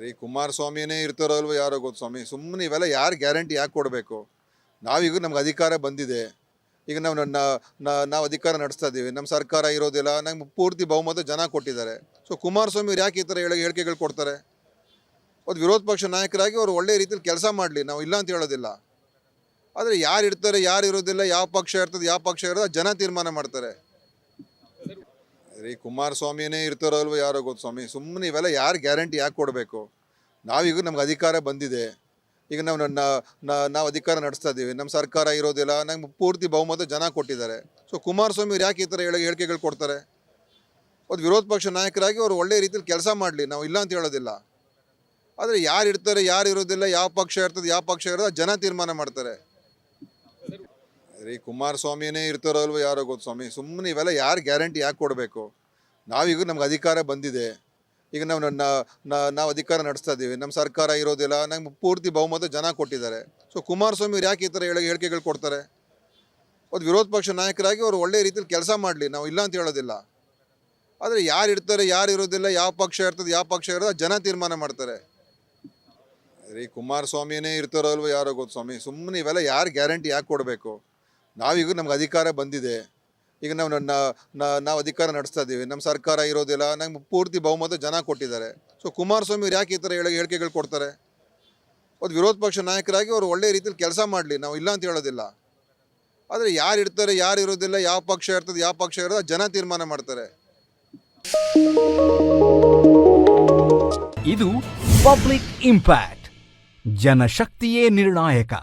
ರೀ ಕುಮಾರಸ್ವಾಮಿನೇ ಇರ್ತಾರೋ ಅಲ್ವೋ ಯಾರೋ ಗೊತ್ತು ಸ್ವಾಮಿ? ಸುಮ್ಮನೆ ಇವೆಲ್ಲ ಯಾರು ಗ್ಯಾರಂಟಿ ಯಾಕೆ ಕೊಡಬೇಕು? ನಾವೀಗ ನಮ್ಗೆ ಅಧಿಕಾರ ಬಂದಿದೆ. ಈಗ ನಾವು ನಾವು ಅಧಿಕಾರ ನಡೆಸ್ತಾ ಇದ್ದೀವಿ ನಮ್ಮ ಸರ್ಕಾರ ಇರೋದಿಲ್ಲ ನಮ್ಗೆ ಪೂರ್ತಿ ಬಹುಮತ ಜನ ಕೊಟ್ಟಿದ್ದಾರೆ. ಸೊ ಕುಮಾರಸ್ವಾಮಿ ಅವ್ರು ಯಾಕೆ ಈ ಥರ ಹೇಳಿ ಹೇಳಿಕೆಗಳು ಕೊಡ್ತಾರೆ? ಅದು ವಿರೋಧ ಪಕ್ಷ ನಾಯಕರಾಗಿ ಅವರು ಒಳ್ಳೆ ರೀತಿಯಲ್ಲಿ ಕೆಲಸ ಮಾಡಲಿ, ನಾವು ಇಲ್ಲ ಅಂತ ಹೇಳೋದಿಲ್ಲ. ಆದರೆ ಯಾರು ಇರ್ತಾರೆ, ಯಾರು ಇರೋದಿಲ್ಲ, ಯಾವ ಪಕ್ಷ ಇರ್ತದೆ, ಯಾವ ಪಕ್ಷ ಇರೋದು ಜನ ತೀರ್ಮಾನ ಮಾಡ್ತಾರೆ. ರೀ ಕುಮಾರಸ್ವಾಮಿನೇ ಇರ್ತಾರೋ ಅಲ್ವೋ ಯಾರೋ ಗೊತ್ತು ಸ್ವಾಮಿ? ಸುಮ್ಮನೆ ಇವೆಲ್ಲ ಯಾರು ಗ್ಯಾರಂಟಿ ಯಾಕೆ ಕೊಡಬೇಕು? ನಾವೀಗ ನಮ್ಗೆ ಅಧಿಕಾರ ಬಂದಿದೆ. ಈಗ ನಾವು ನಾವು ಅಧಿಕಾರ ನಡೆಸ್ತಾ ಇದ್ದೀವಿ ನಮ್ಮ ಸರ್ಕಾರ ಇರೋದಿಲ್ಲ, ನಮ್ಗೆ ಪೂರ್ತಿ ಬಹುಮತ ಜನ ಕೊಟ್ಟಿದ್ದಾರೆ. ಸೊ ಕುಮಾರಸ್ವಾಮಿ ಅವ್ರು ಯಾಕೆ ಈ ಥರ ಹೇಳಿ, ಹೇಳಿಕೆಗಳು ಕೊಡ್ತಾರೆ? ಅದು ವಿರೋಧ ಪಕ್ಷ ನಾಯಕರಾಗಿ ಅವರು ಒಳ್ಳೆ ರೀತಿಯಲ್ಲಿ ಕೆಲಸ ಮಾಡಲಿ, ನಾವು ಇಲ್ಲ ಅಂತ ಹೇಳೋದಿಲ್ಲ. ಆದರೆ ಯಾರು ಇರ್ತಾರೆ, ಯಾರು ಇರೋದಿಲ್ಲ, ಯಾವ ಪಕ್ಷ ಇರ್ತದೆ, ಯಾವ ಪಕ್ಷ ಇರೋದು ಜನ ತೀರ್ಮಾನ ಮಾಡ್ತಾರೆ. ರೀ ಕುಮಾರಸ್ವಾಮಿನೇ ಇರ್ತಾರೋ ಅಲ್ವೋ ಯಾರೋ ಗೊತ್ತು ಸ್ವಾಮಿ? ಸುಮ್ಮನೆ ಇವೆಲ್ಲ ಯಾರು ಗ್ಯಾರಂಟಿ ಯಾಕೆ ಕೊಡಬೇಕು? ನಾವೀಗ ನಮ್ಗೆ ಅಧಿಕಾರ ಬಂದಿದೆ. ಈಗ ನಾವು ನನ್ನ ನಾವು ಅಧಿಕಾರ ನಡೆಸ್ತಾ ಇದ್ದೀವಿ. ನಮ್ಮ ಸರ್ಕಾರ ಇರೋದಿಲ್ಲ, ನಮ್ಗೆ ಪೂರ್ತಿ ಬಹುಮತ ಜನ ಕೊಟ್ಟಿದ್ದಾರೆ. ಸೊ ಕುಮಾರಸ್ವಾಮಿ ಅವ್ರು ಯಾಕೆ ಈ ಥರ ಹೇಳಿ, ಹೇಳಿಕೆಗಳು ಕೊಡ್ತಾರೆ? ಅದು ವಿರೋಧ ಪಕ್ಷ ನಾಯಕರಾಗಿ ಅವರು ಒಳ್ಳೆ ರೀತಿಯಲ್ಲಿ ಕೆಲಸ ಮಾಡಲಿ, ನಾವು ಇಲ್ಲ ಅಂತ ಹೇಳೋದಿಲ್ಲ. ಆದರೆ ಯಾರು ಇರ್ತಾರೆ, ಯಾರು ಇರೋದಿಲ್ಲ, ಯಾವ ಪಕ್ಷ ಇರ್ತದೆ, ಯಾವ ಪಕ್ಷ ಇರೋದು, ಜನ ತೀರ್ಮಾನ ಮಾಡ್ತಾರೆ. ರೀ ಕುಮಾರಸ್ವಾಮಿನೇ ಇರ್ತಾರೋ ಅಲ್ವೋ ಯಾರೋ ಗೊತ್ತು ಸ್ವಾಮಿ? ಸುಮ್ಮನೆ ಇವೆಲ್ಲ ಯಾರು ಗ್ಯಾರಂಟಿ ಯಾಕೆ ಕೊಡಬೇಕು? ನಾವೀಗ ನಮ್ಗೆ ಅಧಿಕಾರ ಬಂದಿದೆ. ಈಗ ನಾವು ನಾವು ಅಧಿಕಾರ ನಡೆಸ್ತಾ ಇದ್ದೀವಿ. ನಮ್ಮ ಸರ್ಕಾರ ಇರೋದಿಲ್ಲ, ನಮ್ಗೆ ಪೂರ್ತಿ ಬಹುಮತ ಜನ ಕೊಟ್ಟಿದ್ದಾರೆ. ಸೊ ಕುಮಾರಸ್ವಾಮಿ ಅವ್ರು ಯಾಕೆ ಈ ಥರ ಹೇಳಿ, ಹೇಳಿಕೆಗಳು ಕೊಡ್ತಾರೆ? ಅದು ವಿರೋಧ ಪಕ್ಷ ನಾಯಕರಾಗಿ ಅವರು ಒಳ್ಳೆ ರೀತಿಯಲ್ಲಿ ಕೆಲಸ ಮಾಡಲಿ, ನಾವು ಇಲ್ಲ ಅಂತ ಹೇಳೋದಿಲ್ಲ. ಆದರೆ ಯಾರು ಇರ್ತಾರೆ, ಯಾರು ಇರೋದಿಲ್ಲ, ಯಾವ ಪಕ್ಷ ಇರ್ತದೆ, ಯಾವ ಪಕ್ಷ ಇರೋದು ಜನ ತೀರ್ಮಾನ ಮಾಡ್ತಾರೆ. ಇದು ಪಬ್ಲಿಕ್ ಇಂಪ್ಯಾಕ್ಟ್, ಜನಶಕ್ತಿಯೇ ನಿರ್ಣಾಯಕ.